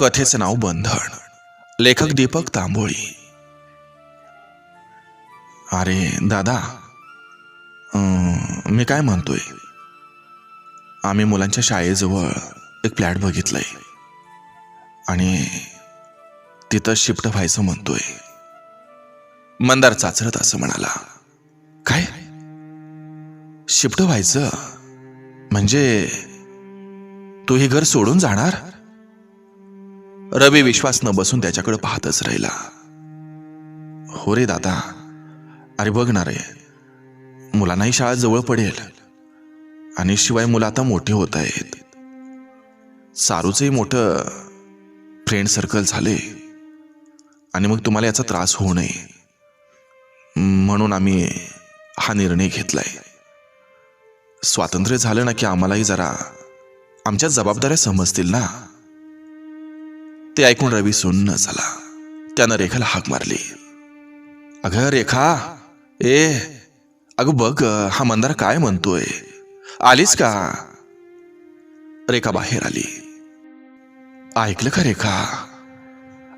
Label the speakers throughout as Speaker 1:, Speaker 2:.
Speaker 1: कथेचं नाव बंधन. लेखक दीपक तांबोळी. अरे दादा अं, मी काय म्हणतोय? आम्ही मुलांच्या शाळेजवळ एक फ्लॅट बघितलंय. आणि तिथं शिफ्ट व्हायचं म्हणतोय. मंदार चाचरत असं म्हणाला. काय? शिफ्ट व्हायचं? म्हणजे तू हे घर सोडून जाणार? रवी विश्वास न बसून त्याच्याकडे पाहतच राहिला. हो रे दादा. अरे बघ ना रे. मुलांनाही शाळा जवळ पडेल. आणि शिवाय मुलं आता मोठे होत आहेत. सारूचंही मोठं फ्रेंड सर्कल झाले. आणि मग तुम्हाला याचा त्रास होऊ नये. म्हणून आम्ही हा निर्णय घेतलाय. स्वातंत्र्य झालं ना की आम्हालाही जरा आमच्या जबाबदाऱ्या समजतील ना? ते ऐकून रवी सुन्न झाला. त्यानं रेखाला हाक मारली. अगं रेखा ए अगं बघ हा मंदार काय म्हणतोय? आलीस का? रेखा बाहेर आली. ऐकलं का रेखा?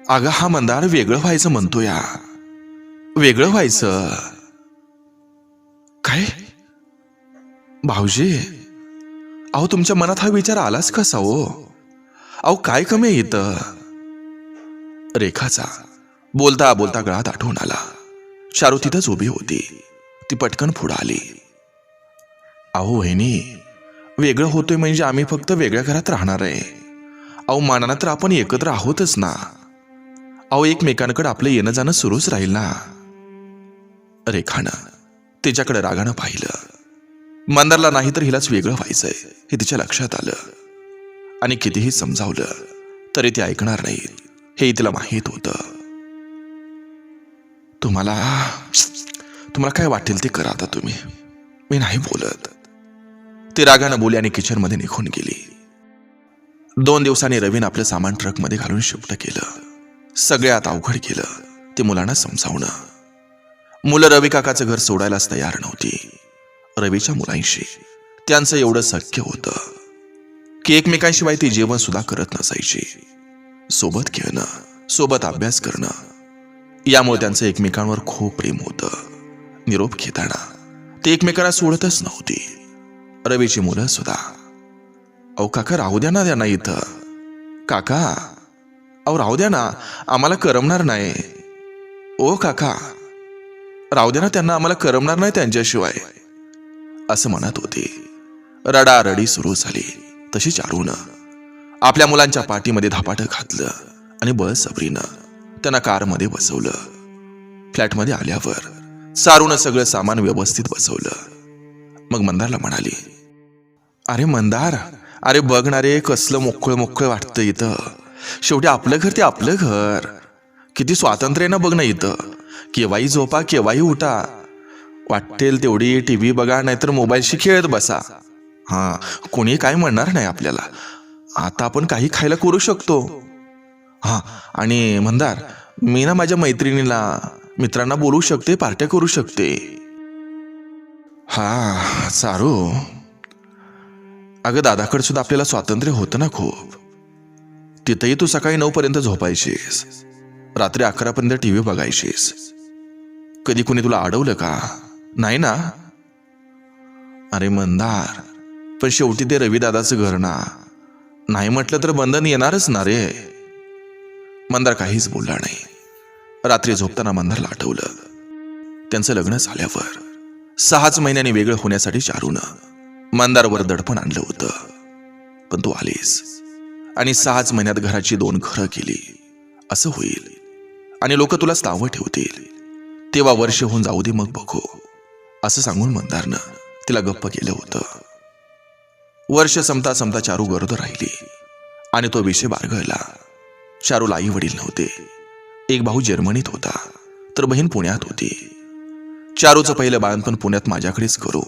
Speaker 1: अगं हा मंदार वेगळं व्हायचं म्हणतो या वेगळं व्हायचं. काय? भाऊजी अहो तुमच्या मनात हा विचार आलाच कसा हो? अहो काय कमी आहे इथं? रेखाचा बोलता बोलता गळात आठवून आला. शारू तिथंच उभी होती. ती पटकन पुढं आली. अहो वहिनी वेगळं होतोय म्हणजे आम्ही फक्त वेगळ्या घरात राहणार आहे. अहो मानानं तर आपण एकत्र आहोतच ना. अहो एकमेकांकडे आपलं येणं जाणं सुरूच राहील ना. रेखानं तिच्याकडे रागानं पाहिलं. मंदारला नाही तर हिलाच वेगळं व्हायचंय हे तिच्या लक्षात आलं. आणि कितीही समजावलं तरी ते ऐकणार नाहीत. हे तिला माहीत होतं. तुम्हाला तुम्हाला काय वाटेल ते करा आता तुम्ही. मी नाही बोलत. ती रागानं बोली आणि किचनमध्ये निघून गेली. दोन दिवसांनी रवीन आपलं सामान ट्रकमध्ये घालून शिफ्ट केलं. सगळ्यात अवघड केलं ते मुलांना समजावणं. मुलं रवी काकाचं घर सोडायलाच तयार नव्हती. रवीच्या मुलांशी त्यांचं एवढं सख्य होतं की एकमेकांशिवाय ती जेवण सुद्धा करत नसायची. सोबत खेळणं सोबत अभ्यास करणं यामुळे त्यांचं एकमेकांवर खूप प्रेम होतं. निरोप घेताना ते एकमेकांना सोडतच नव्हती. रवीची मुलं सुद्धा. अहो काका राहू द्या ना त्यांना इथं. काका अहो राहू द्या ना. आम्हाला करमणार नाही. ओ काका राहू द्या ना त्यांना. आम्हाला करमणार नाही त्यांच्याशिवाय. असं म्हणत होते. रडारडी सुरू झाली. तशी चारून आपल्या मुलांच्या पाठीमध्ये धापाटं घातलं आणि बळसबरीनं त्यांना कारमध्ये बसवलं. फ्लॅटमध्ये आल्यावर सारून सगळं सामान व्यवस्थित बसवलं. मग मंदारला म्हणाली अरे मंदार अरे बघणारे कसलं मोकळं मोकळं वाटतं इथं. शेवटी आपलं घर ते आपलं घर. किती स्वातंत्र्य आहे ना बघ ना इथं. केव्हाही झोपा केव्हाही उठा. वाटेल तेवढी टी व्ही बघा नाहीतर मोबाईलशी खेळत बसा. हां कोणी काय म्हणणार नाही आपल्याला. आता आपण काही खायला करू शकतो. हां आणि मंदार मी ना माझ्या मैत्रिणीला मित्रांना बोलू शकते पार्ट्या करू शकते. हा सारू. अगं दादाकडे सुद्धा आपल्याला स्वातंत्र्य होतं ना खूप. तिथंही तू सकाळी नऊ पर्यंत झोपायचीस. रात्री अकरापर्यंत टी व्ही बघायचीस. कधी कुणी तुला अडवलं का? नाही ना? अरे मंदार पण शेवटी ते रविदादाचं घर ना. नाही म्हटलं तर बंधन येणारच ना रे. मंदार काहीच बोलला नाही. रात्री झोपताना मंदारला आठवलं. त्यांचं लग्न झाल्यावर सहाच महिन्यांनी वेगळं होण्यासाठी चारूनं मंदारवर दडपण आणलं होतं. पण तू आलीस आणि सहाच महिन्यात घराची दोन घरं केली. असं होईल. आणि लोक तुला तावं ठेवतील. तेव्हा वर्ष होऊन जाऊ दे मग बघू. असं सांगून मंदारनं तिला गप्प केलं होतं. वर्ष संपता संपता चारू गरोदर राहिली. आणि तो विषय बारगळला चारूला आई वडील नव्हते. एक भाऊ जर्मनीत होता. तर बहीण पुण्यात होती. चारूचं पहिलं बाळणपण पुण्यात माझ्याकडेच करू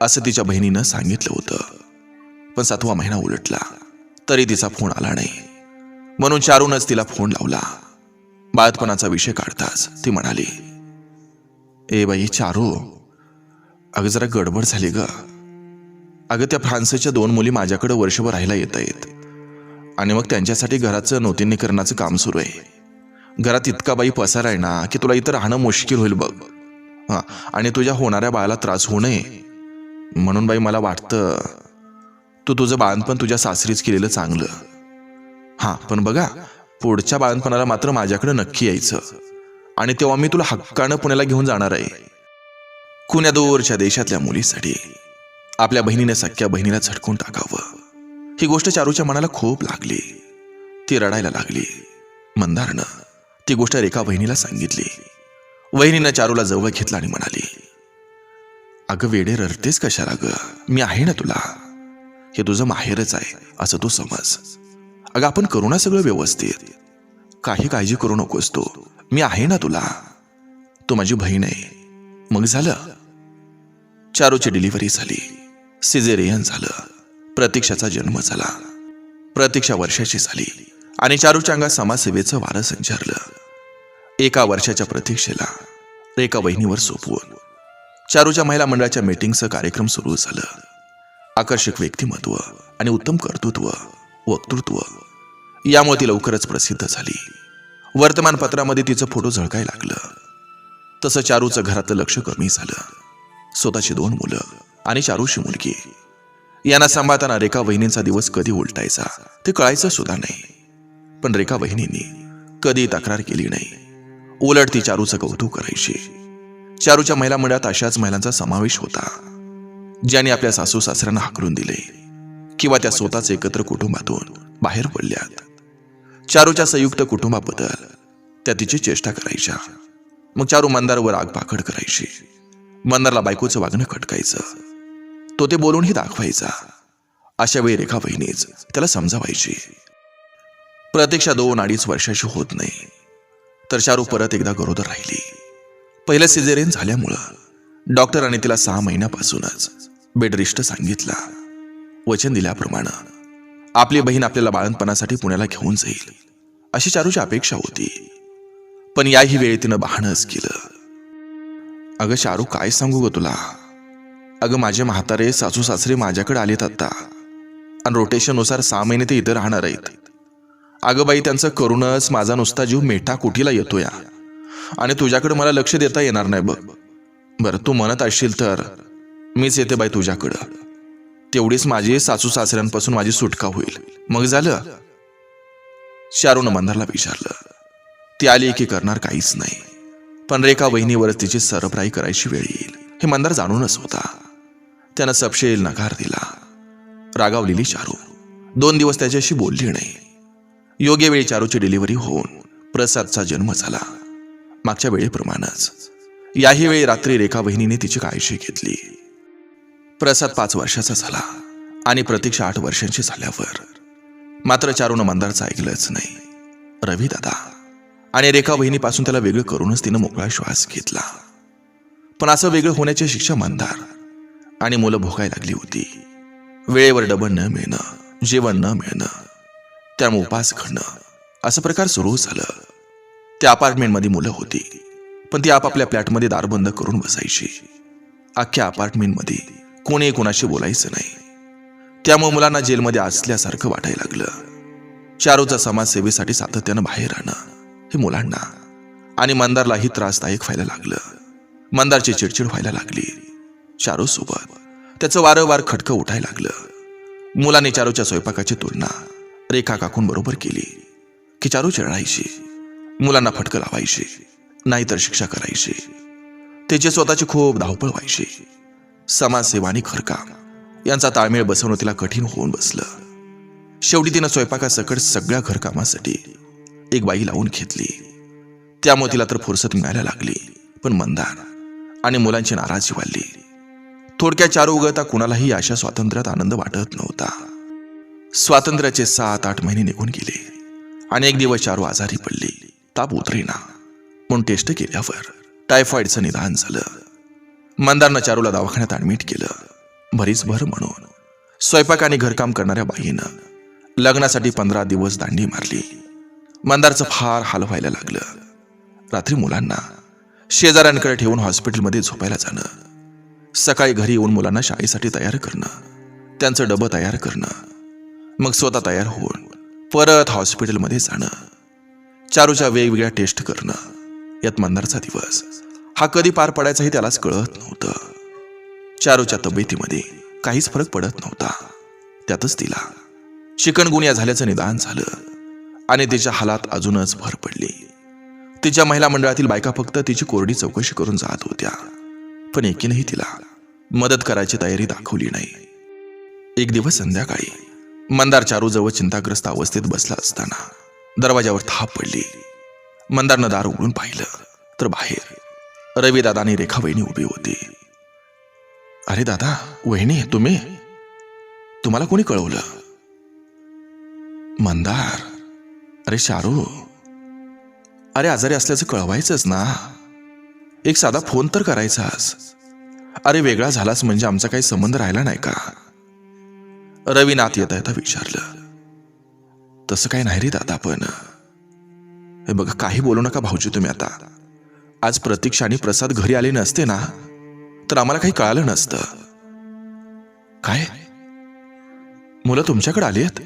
Speaker 1: असं तिच्या बहिणीनं सांगितलं होतं. पण सातवा महिना उलटला. तरी तिचा फोन आला नाही. म्हणून चारूनच तिला फोन लावला. बाळतपणाचा विषय काढताच ती म्हणाली ए बाई चारू अगं जरा गडबड झाली ग. अगं त्या फ्रान्सच्या दोन मुली माझ्याकडे वर्षभर राहायला येत आहेत. आणि मग त्यांच्यासाठी घराचं नूतनीकरणाचं काम सुरू आहे. घरात इतका बाई पसार आहे ना की तुला इथं राहणं मुश्किल होईल बघ. हां आणि तुझ्या होणाऱ्या बाळाला त्रास होऊ नये. म्हणून बाई मला वाटतं तू तुझं बाळणपण तुझ्या सासरीच केलेलं चांगलं. हां पण बघा पुढच्या बाळणपणाला मात्र माझ्याकडे नक्की यायचं. आणि तेव्हा मी तुला हक्कानं पुण्याला घेऊन जाणार आहे. कुण्या दूरच्या देशातल्या मुलीसाठी. आपल्या बहिणीने सख्या बहिणीला झटकून टाकावं. ही गोष्ट चारूच्या मनाला खूप लागली. ती रडायला लागली. मंदारनं ती गोष्ट रेखा बहिणीला सांगितली. वहिनीनं चारूला जवळ घेतला आणि म्हणाली अगं वेडे रडतेस कशाला ग? मी आहे ना तुला. हे तुझं माहेरच आहे असं तू समज. अगं आपण करू ना सगळं व्यवस्थित. काही काळजी करू नकोस तू. मी आहे ना तुला. तू माझी बहीण आहे. मग झालं. चारूची डिलिव्हरी झाली. सिझेरियन झालं. प्रतीक्षाचा जन्म झाला. प्रतीक्षा वर्षाची झाली आणि चारूच्या अंगात समाजसेवेचं वारं संचारलं. एका वर्षाच्या प्रतीक्षेला एका वहिनीवर सोपवून चारूच्या महिला मंडळाच्या मीटिंगचं कार्यक्रम सुरू झालं. आकर्षक व्यक्तिमत्व आणि उत्तम कर्तृत्व वक्तृत्व. यामुळे ती लवकरच प्रसिद्ध झाली. वर्तमानपत्रामध्ये तिचं फोटो झळकायला लागलं. तसं चारूचं घरातलं लक्ष कमी झालं. स्वतःची दोन मुलं आणि चारूची मुलगी. यांना सांभाळताना रेखा वहिनींचा दिवस कधी उलटायचा ते कळायचं सुद्धा नाही. पण रेखा वहिनींनी कधी तक्रार केली नाही. उलट ती चारूचं कौतुक करायची. चारूच्या महिला मंडळात अशाच महिलांचा समावेश होता ज्यांनी आपल्या सासू सासऱ्यांना हाकलून दिले किंवा त्या स्वतःच एकत्र कुटुंबातून बाहेर पडल्यात. चारूच्या संयुक्त कुटुंबाबद्दल त्या तिची चेष्टा करायच्या. मग चारू मंदारवर आग पाकड करायची. मंदारला बायकोचं वागणं खटकायचं. तो ते बोलूनही दाखवायचा. अशा वेळी रेखा बहिणीच त्याला समजावायची. प्रतीक्षा दोन अडीच वर्षाची होत नाही. तर शारू परत एकदा गरोदर राहिली. पहिलं सिझेरियन झाल्यामुळं डॉक्टरांनी तिला सहा महिन्यापासूनच बेडरिष्ट सांगितला. वचन दिल्याप्रमाणे आपली बहीण आपल्याला बाळणपणासाठी पुण्याला घेऊन जाईल अशी चारूची अपेक्षा होती. पण याही वेळी तिनं बहाणच केलं. अगं शारू काय सांगू ग तुला? अगं माझे म्हातारे सासू सासरे माझ्याकडे आलेत आता. आणि रोटेशननुसार सहा महिने ते इथं राहणार आहेत. अगं बाई त्यांचं करूनच माझा नुसता जीव मेठा कुठीला येतो या आणि तुझ्याकडे मला लक्ष देता येणार नाही बघ. बरं तू म्हणत असशील तर मीच येते बाई तुझ्याकडं. तेवढीच माझी सासू सासऱ्यांपासून माझी सुटका होईल. मग झालं? शारून मंधारला विचारलं. ती आली की करणार काहीच नाही. पण रेखा वहिनीवरच तिची सरप्राई करायची वेळ येईल. हे मंदार जाणूनच होता. त्यानं सपशेल नकार दिला. रागावलेली चारू दोन दिवस त्याच्याशी बोलली नाही. योग्य वेळी चारूची डिलिव्हरी होऊन प्रसादचा जन्म झाला. मागच्या वेळेप्रमाणेच. याही वेळी रात्री रेखा बहिणीने तिची काळजी घेतली. प्रसाद पाच वर्षाचा झाला आणि प्रतीक्षा आठ वर्षांची झाल्यावर मात्र चारूनं मंदारचं ऐकलंच नाही. रवी दादा आणि रेखा बहिणीपासून त्याला वेगळं करूनच तिनं मोकळा श्वास घेतला. पण असं वेगळं होण्याची शिक्षा मंदार आणि मुलं भोगायला लागली होती. वेळेवर डबल न मिळणं जेवण न मिळणं त्यामुळे उपास घडणं असं प्रकार सुरू झालं. त्या अपार्टमेंटमध्ये मुलं होती पण ती आपापल्या फ्लॅटमध्ये दार बंद करून बसायची. अख्ख्या अपार्टमेंटमध्ये कोणी कोणाशी बोलायचं नाही. त्यामुळे मुलांना जेलमध्ये असल्यासारखं वाटायला लागलं. चारूचा समाजसेवेसाठी सातत्यानं बाहेर राहणं हे मुलांना आणि मंदारलाही त्रासदायक व्हायला लागलं. मंदारची चिडचिड व्हायला लागली. चारूसोबत त्याचं वारंवार खटकं उठायला लागलं. मुलांनी चारूच्या स्वयंपाकाची तुलना रेखा काकूंबरोबर केली की चारू चिरडायची मुलांना फटकं लावायची नाहीतर शिक्षा करायची. त्याची स्वतःची खूप धावपळ व्हायची. समाजसेवा आणि घरकाम यांचा ताळमेळ बसवणं तिला कठीण होऊन बसलं. शेवटी तिनं स्वयंपाकासकट सगळ्या घरकामासाठी एक बाई लावून घेतली. त्यामुळे तिला तर फुरसत मिळायला लागली पण मंदार आणि मुलांची नाराजी वाढली. थोडक्या चारू उगळता कुणालाही अशा स्वातंत्र्यात आनंद वाटत नव्हता. स्वातंत्र्याचे सात आठ महिने निघून गेले. आणि एक दिवस चारू आजारी पडली. ताप उतरेना. म्हणून टेस्ट केल्यावर टायफॉइडचं निदान झालं. मंदारनं चारूला दवाखान्यात ऍडमिट केलं. भरीच भर म्हणून. स्वयंपाक आणि घरकाम करणाऱ्या बाईनं लग्नासाठी पंधरा दिवस दांडी मारली. मंदारचं फार हाल व्हायला लागलं. रात्री मुलांना शेजाऱ्यांकडे ठेवून हॉस्पिटलमध्ये झोपायला जाणं. सकाळी घरी येऊन मुलांना शाळेसाठी तयार करणं त्यांचं डबं तयार करणं मग स्वतः तयार होऊन परत हॉस्पिटलमध्ये जाणं चारूच्या वेगवेगळ्या टेस्ट करणं यात मंदारचा दिवस. हा कधी पार पडायचाही त्यालाच कळत नव्हतं. चारूच्या तब्येतीमध्ये काहीच फरक पडत नव्हता. त्यातच तिला शिकणगुनिया झाल्याचं निदान झालं आणि तिच्या हालात अजूनच भर पडली. तिच्या महिला मंडळातील बायका फक्त तिची कोरडी चौकशी करून जात होत्या. पण एकीनेही तिला मदत करायची तयारी दाखवली नाही. एक दिवस संध्याकाळी मंदार चारूजवळ चिंताग्रस्त अवस्थेत बसला असताना दरवाजावर थाप पडली. मंदारनं दार उघडून पाहिलं तर बाहेर रवीदादा आणि रेखा वहिनी उभी होती. अरे दादा वहिनी तुम्ही? तुम्हाला कोणी कळवलं? मंदार अरे शारू अरे आजारी असल्याचं कळवायचंच ना. एक साधा फोन तर करायचास अरे वेगळा झालास म्हणजे आमचा काही संबंध राहिला नाही का? रवीनाथ येता येता विचारलं. तसं काही नाही रे दादा पण. हे बघा काही बोलू नका भाऊजी तुम्ही आता. आज प्रतीक्षा आणि प्रसाद घरी आले नसते ना तर आम्हाला काही कळालं नसतं. काय? मुलं तुमच्याकडे आली आहेत?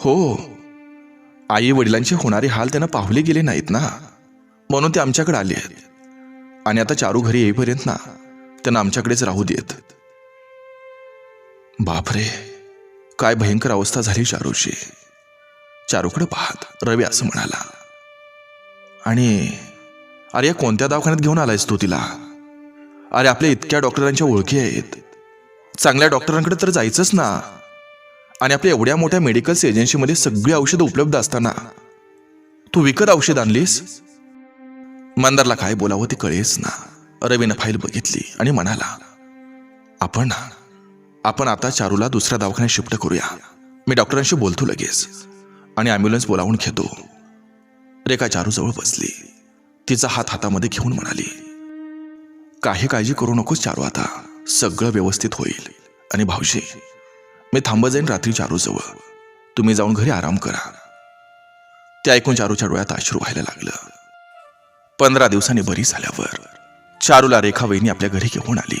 Speaker 1: हो. आई वडिलांचे होणारे हाल त्यांना पाहले गेले नाहीत ना म्हणून ते आमच्याकडे आले आहेत. आणि आता चारू घरी येईपर्यंत ना त्यांना आमच्याकडेच राहू देत. बापरे काय भयंकर अवस्था झाली चारूची. चारूकडे पाहत रवी असं म्हणाला. आणि अरे या कोणत्या दवाखान्यात घेऊन आलायस तू तिला? अरे आपल्या इतक्या डॉक्टरांच्या ओळखी आहेत. चांगल्या डॉक्टरांकडे तर जायचंच ना. आणि आपल्या एवढ्या मोठ्या मेडिकल्स एजन्सीमध्ये सगळी औषधं उपलब्ध असताना तू विकत औषध आणलीस? मंदारला काय बोलावं ते कळेच ना. रवीनं फाईल बघितली आणि म्हणाला आपण आपण आता चारूला दुसऱ्या दवाखान्यात शिफ्ट करूया. मी डॉक्टरांशी बोलतो लगेच आणि ॲम्ब्युलन्स बोलावून घेतो. रेखा चारूजवळ बसली. तिचा हात हातामध्ये घेऊन म्हणाली काही काळजी करू नकोस चारू आता. सगळं व्यवस्थित होईल. आणि भाऊजी मी थांब जाईन रात्री चारूजवळ तुम्ही जाऊन घरी आराम करा. ते ऐकून चारूच्या डोळ्यात अश्रू व्हायला लागलं. पंधरा दिवसांनी बरी झाल्यावर चारूला रेखा वहिनी आपल्या घरी घेऊन आली.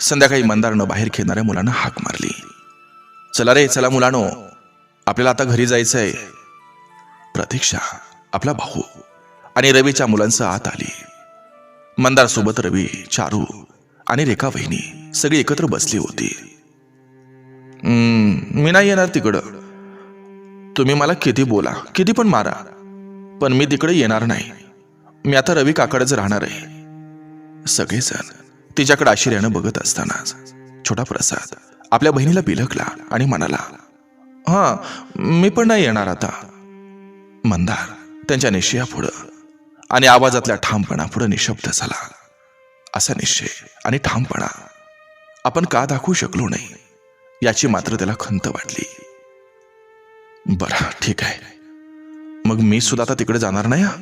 Speaker 1: संध्याकाळी मंदारनं बाहेर खेळणाऱ्या मुलांना हाक मारली. चला रे चला मुलानो आपल्याला आता घरी जायचंय. प्रतीक्षा आपला भाऊ आणि रवीच्या मुलांसह आत आली. मंदार सोबत रवी चारू आणि रेखा वहिनी सगळी एकत्र बसली होती. मी नाही येणार तिकडं. तुम्ही मला किती बोला किती पण मारा पण मी तिकडे येणार नाही. मी आता रवी काकडच राहणार आहे. सगळेजण तिच्याकडे आश्चर्यानं बघत असतानाच छोटा प्रसाद आपल्या बहिणीला बिलकला आणि म्हणाला हा मी पण नाही येणार आता. मंदार त्यांच्या निश्चया पुढं आणि आवाजातल्या ठामपणा पुढं निशब्द झाला. असा निश्चय आणि ठामपणा आपण का दाखवू शकलो नाही याची मात्र त्याला खंत वाटली. बरं ठीक आहे. मग मी सुद्धा आता तिकडे जाणार नाही हा?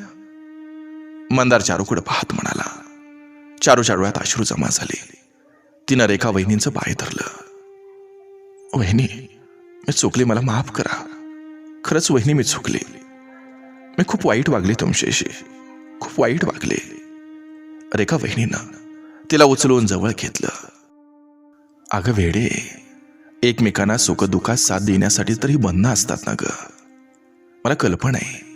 Speaker 1: मंदार चारूकडे पाहत म्हणाला. चारू डोळ्यात अश्रू जमा झाले. तिनं रेखा वहिनींचं पाय धरलं. वहिनी मी चुकली मला माफ करा. खरंच वहिनी मी चुकली. मी खूप वाईट वागले तुमच्याशी. खूप वाईट वागले. रेखा वहिनीनं तिला उचलून जवळ घेतलं. अगं वेडे एकमेकांना सुखदुःखात साथ देण्यासाठी तरी बंधनं असतात ना ग. मला कल्पना आहे.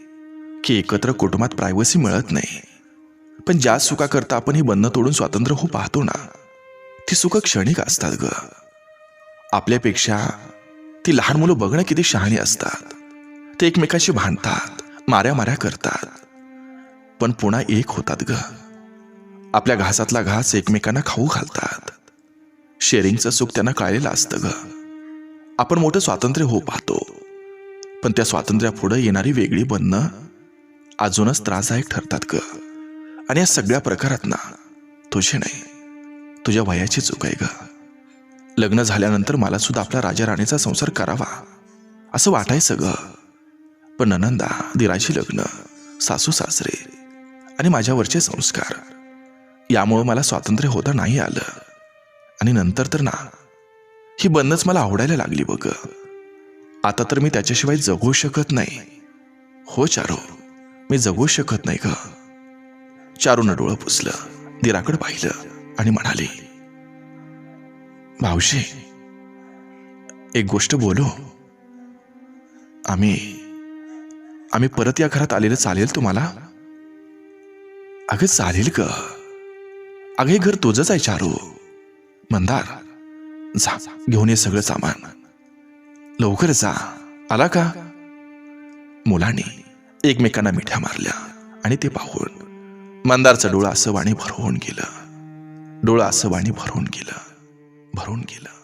Speaker 1: की एकत्र कुटुंबात प्रायव्हसी मिळत नाही. पण ज्या सुखाकरता आपण ही बंधनं तोडून स्वातंत्र्य हो पाहतो ना ती सुख क्षणिक असतात ग. आपल्यापेक्षा ती लहान मुलं बघणं किती शहाणी असतात. ते एकमेकाशी भांडतात माऱ्या माऱ्या करतात. पण पुन्हा एक होतात ग. आपल्या घासातला घास एकमेकांना खाऊ घालतात. शेअरिंगचं सुख त्यांना कळलेलं असतं ग. आपण मोठं स्वातंत्र्य हो पाहतो. पण त्या स्वातंत्र्यापुढे येणारी वेगळी बंधनं अजूनच त्रासदायक ठरतात ग. आणि या सगळ्या प्रकारात ना तुझी नाही तुझ्या वयाची चूक आहे ग. लग्न झाल्यानंतर मला सुद्धा आपला राजा राणीचा संसार करावा असं वाटायचं ग. पण ननंदा दिराची लग्न सासू सासरे आणि माझ्यावरचे संस्कार यामुळं मला स्वातंत्र्य होता नाही आलं. आणि नंतर तर ना ही बंदच मला आवडायला लागली बघ आता तर मी त्याच्याशिवाय जगू शकत नाही. हो चारो. मी जगू शकत नाही ग चारूनं डोळं पुसलं दिराकडे पाहिलं आणि म्हणाली भाऊशी एक गोष्ट बोलो? आम्ही आम्ही परत या घरात आलेलं चालेल तुम्हाला? अगं चालेल ग. अगं हे घर तुझंच आहे चारू. मंदार जा घेऊन ये सगळं सामान. लवकर जा. आला का? मुलांनी एकमेकांना मिठ्या मारल्या आणि ते पाहून मंदारचं डोळं असं वाणी भरवून गेलं. डोळं असं वाणी भरवून गेलं भरून गेलं.